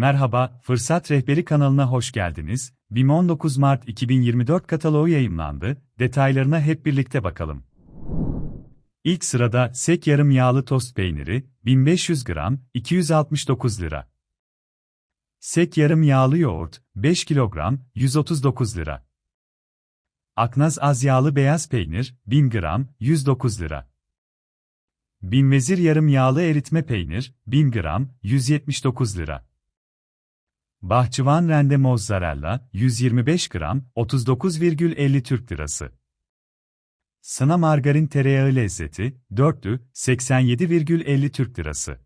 Merhaba, Fırsat Rehberi kanalına hoş geldiniz. BİM 19 Mart 2024 kataloğu yayımlandı. Detaylarına hep birlikte bakalım. İlk sırada sek yarım yağlı tost peyniri 1500 gram 269 lira. Sek yarım yağlı yoğurt 5 kilogram 139 lira. Aknaz az yağlı beyaz peynir 1000 gram 109 lira. Binvezir yarım yağlı eritme peynir 1000 gram 179 lira. Bahçıvan rende mozzarella 125 gram 39,50 Türk lirası. Sına margarin tereyağı lezzeti dörtlü 87,50 Türk lirası.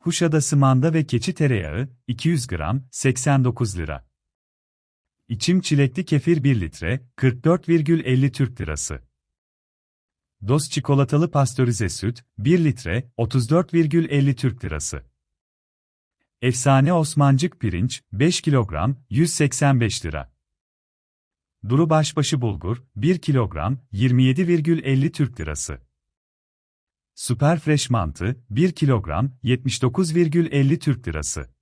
Kuşadası manda ve keçi tereyağı 200 gram 89 lira. İçim çilekli kefir 1 litre 44,50 Türk lirası. Dost çikolatalı pastörize süt 1 litre 34,50 Türk lirası. Efsane Osmancık pirinç 5 kilogram 185 lira. Duru başbaşı bulgur 1 kilogram 27,50 Türk lirası. Süper fresh mantı 1 kilogram 79,50 Türk lirası.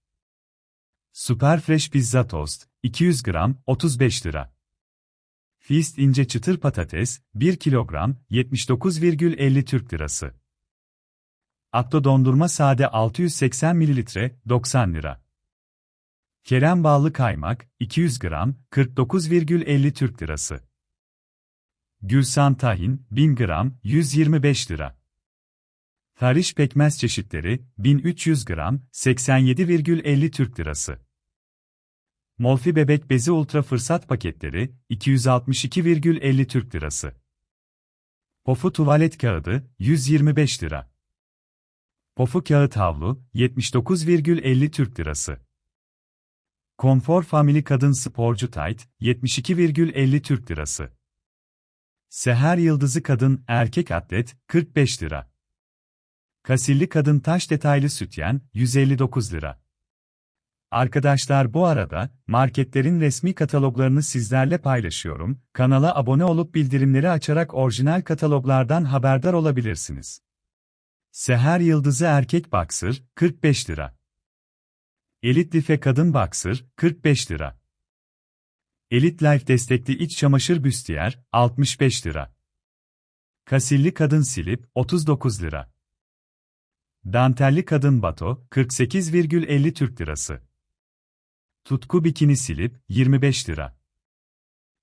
Süper fresh pizza tost 200 gram 35 lira. Fist ince çıtır patates 1 kilogram 79,50 Türk lirası. Akto dondurma sade 680 ml 90 lira. Kerem bağlı kaymak 200 gram 49,50 Türk lirası. Gülsan tahin 1000 gram 125 lira. Tariş pekmez çeşitleri 1300 gram 87,50 Türk lirası. Molfi bebek bezi ultra fırsat paketleri 262,50 Türk lirası. Pofu tuvalet kağıdı 125 lira. Pofu kağıt havlu 79,50 Türk lirası. Konfor Family Kadın Sporcu Tayt 72,50 Türk lirası. Seher Yıldızı Kadın Erkek Atlet 45 lira. Kasilli Kadın Taş Detaylı Sütyen 159 lira. Arkadaşlar bu arada, marketlerin resmi kataloglarını sizlerle paylaşıyorum. Kanala abone olup bildirimleri açarak orijinal kataloglardan haberdar olabilirsiniz. Seher Yıldızı Erkek Boxer, 45 lira. Elit Life Kadın Boxer, 45 lira. Elit Life destekli iç çamaşır büstiyer, 65 lira. Kasilli Kadın Silip, 39 lira. Dantelli Kadın Bato, 48,50 Türk lirası. Tutku Bikini Silip, 25 lira.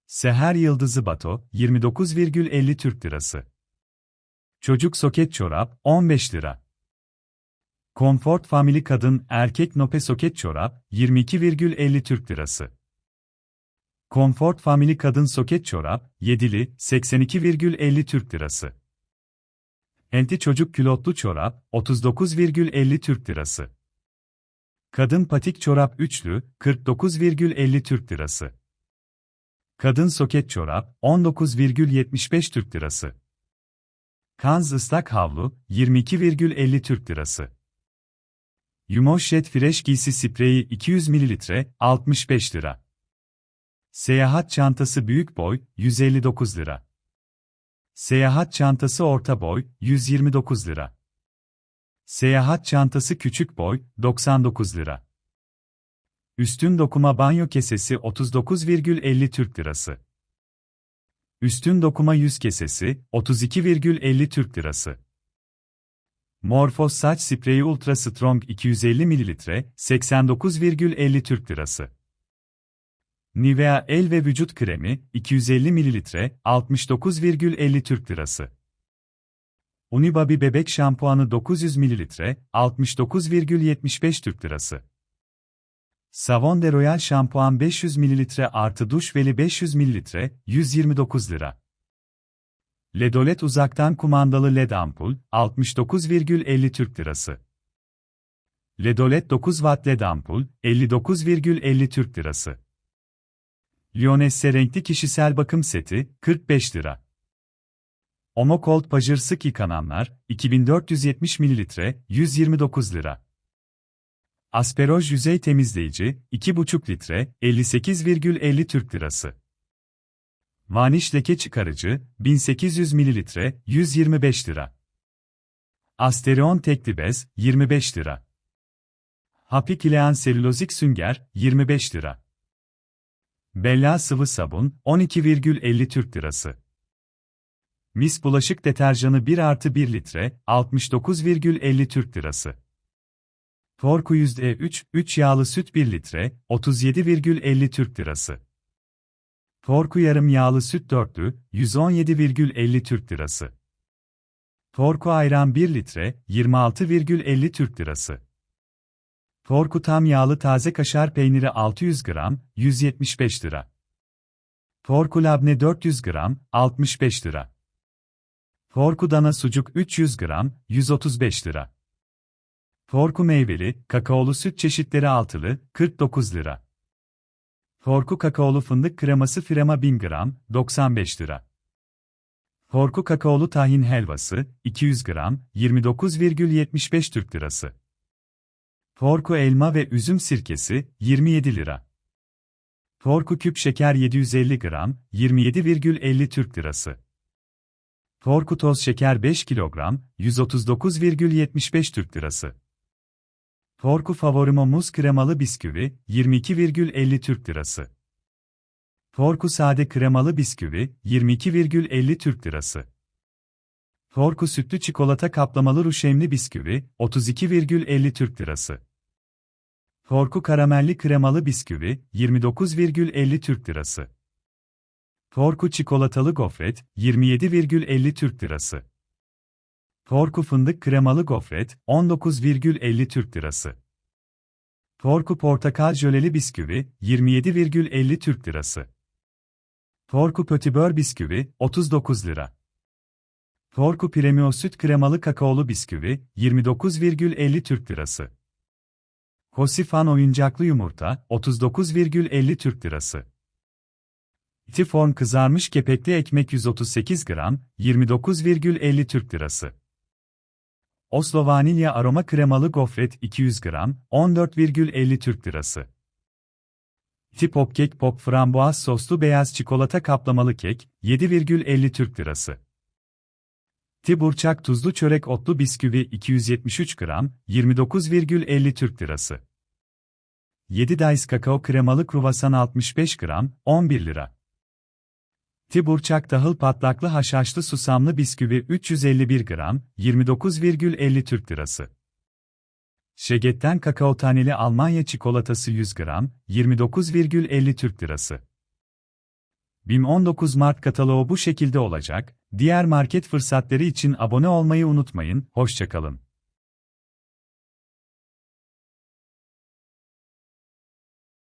Seher Yıldızı Bato, 29,50 Türk lirası. Çocuk soket çorap 15 lira. Comfort Family kadın erkek nope soket çorap 22,50 Türk lirası. Comfort Family kadın soket çorap 7'li 82,50 Türk lirası. Enti çocuk külotlu çorap 39,50 Türk lirası. Kadın patik çorap üçlü 49,50 Türk lirası. Kadın soket çorap 19,75 Türk lirası. Kanz ıslak havlu, 22,50 Türk lirası. Yumoşet Fresh giysi spreyi 200 ml, 65 lira. Seyahat çantası büyük boy, 159 lira. Seyahat çantası orta boy, 129 lira. Seyahat çantası küçük boy, 99 lira. Üstün dokuma banyo kesesi 39,50 Türk lirası. Üstün dokuma yüz kesesi, 32,50 Türk lirası. Morphos saç spreyi Ultra Strong 250 ml, 89,50 Türk lirası. Nivea el ve vücut kremi, 250 ml, 69,50 Türk lirası. Unibaby bebek şampuanı 900 ml, 69,75 Türk lirası. Savon de Royal şampuan 500 ml artı duş veli 500 ml, 129 lira. Ledolet uzaktan kumandalı LED ampul, 69,50 Türk lirası. Ledolet 9 watt LED ampul, 59,50 Türk lirası. Lyonesse renkli kişisel bakım seti, 45 lira. Omo Cold Pajır sık yıkananlar, 2470 ml, 129 lira. Asperoj yüzey temizleyici, 2,5 litre, 58,50 Türk lirası. Vaniş leke çıkarıcı, 1800 ml, 125 lira. Asterion tekli bez, 25 lira. Happy Clean selülozik sünger, 25 lira. Bella sıvı sabun, 12,50 Türk lirası. Mis bulaşık deterjanı 1 artı 1 litre, 69,50 Türk lirası. Torku %3, 3 yağlı süt 1 litre, 37,50 Türk lirası. Torku yarım yağlı süt dörtlü, 117,50 Türk lirası. Torku ayran 1 litre, 26,50 Türk lirası. Torku tam yağlı taze kaşar peyniri 600 gram, 175 lira. Torku labne 400 gram, 65 lira. Torku dana sucuk 300 gram, 135 lira. Torku meyveli, kakaolu süt çeşitleri altılı, 49 lira. Torku kakaolu fındık kreması firema 1000 gram, 95 lira. Torku kakaolu tahin helvası, 200 gram, 29,75 Türk lirası. Torku elma ve üzüm sirkesi, 27 lira. Torku küp şeker 750 gram, 27,50 Türk lirası. Torku toz şeker 5 kilogram, 139,75 Türk lirası. Torku Favorimo muz kremalı bisküvi, 22,50 Türk lirası. Torku sade kremalı bisküvi, 22,50 Türk lirası. Torku sütlü çikolata kaplamalı ruşemli bisküvi, 32,50 Türk lirası. Torku karamelli kremalı bisküvi, 29,50 Türk lirası. Torku çikolatalı gofret, 27,50 Türk lirası. Torku fındık kremalı gofret, 19,50 Türk lirası. Torku portakal jöleli bisküvi, 27,50 Türk lirası. Torku pötibör bisküvi, 39 lira. Torku premio süt kremalı kakaolu bisküvi, 29,50 Türk lirası. Hosifan oyuncaklı yumurta, 39,50 Türk lirası. Tiform kızarmış kepekli ekmek 138 gram, 29,50 Türk lirası. Oslo vanilya aroma kremalı gofret 200 gram, 14,50 Türk lirası. Tip Pop Kek Pop frambuaz soslu beyaz çikolata kaplamalı kek, 7,50 Türk lirası. Tiburçak tuzlu çörek otlu bisküvi 273 gram, 29,50 Türk lirası. 7 Dice kakao kremalı kruvasan 65 gram, 11 lira. Tiburçak tahıl patlaklı haşhaşlı susamlı bisküvi 351 gram, 29,50 Türk lirası. Şeget'ten kakao taneli Almanya çikolatası 100 gram, 29,50 Türk lirası. BİM 19 Mart kataloğu bu şekilde olacak. Diğer market fırsatları için abone olmayı unutmayın. Hoşçakalın.